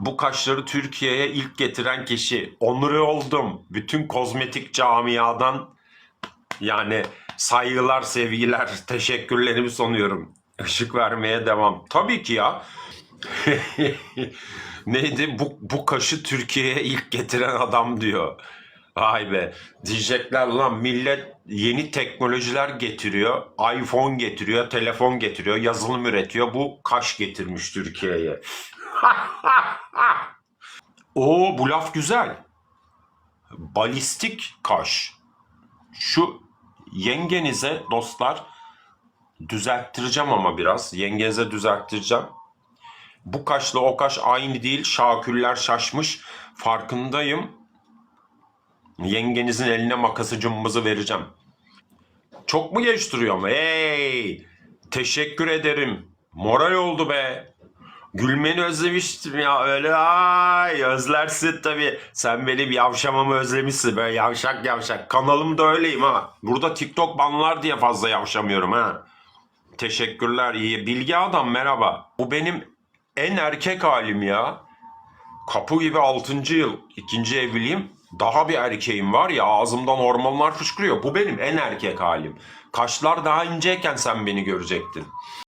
Bu kaşları Türkiye'ye ilk getiren kişi. Onuru oldum. Bütün kozmetik camiadan yani saygılar, sevgiler, teşekkürlerimi sunuyorum. Işık vermeye devam. Tabii ki ya. Neydi? Bu, bu kaşı Türkiye'ye ilk getiren adam diyor. Vay be. Diyecekler lan millet yeni teknolojiler getiriyor. iPhone getiriyor, telefon getiriyor, yazılım üretiyor. Bu kaş getirmiş Türkiye'ye. Oo bu laf güzel. Balistik kaş. Şu yengenize dostlar düzelttireceğim ama biraz. Yengenize düzelttireceğim. Bu kaşla o kaş aynı değil. Şaküller şaşmış. Farkındayım. Yengenizin eline makası cımbızı vereceğim. Çok mu geç duruyorum? Hey! Teşekkür ederim. Moral oldu be. Gülmeni özlemiştim ya öyle ay özlersin tabii. Sen benim yavşamamı özlemişsin böyle yavşak yavşak. Kanalımda öyleyim ha. Burada TikTok banlar diye fazla yavşamıyorum ha. Teşekkürler iyi. Bilgi adam merhaba. Bu benim en erkek halim ya. Kapı gibi 6. yıl ikinci evliliğim. Daha bir erkeğim var ya ağzımdan hormonlar fışkırıyor. Bu benim en erkek halim. Kaşlar daha inceyken sen beni görecektin.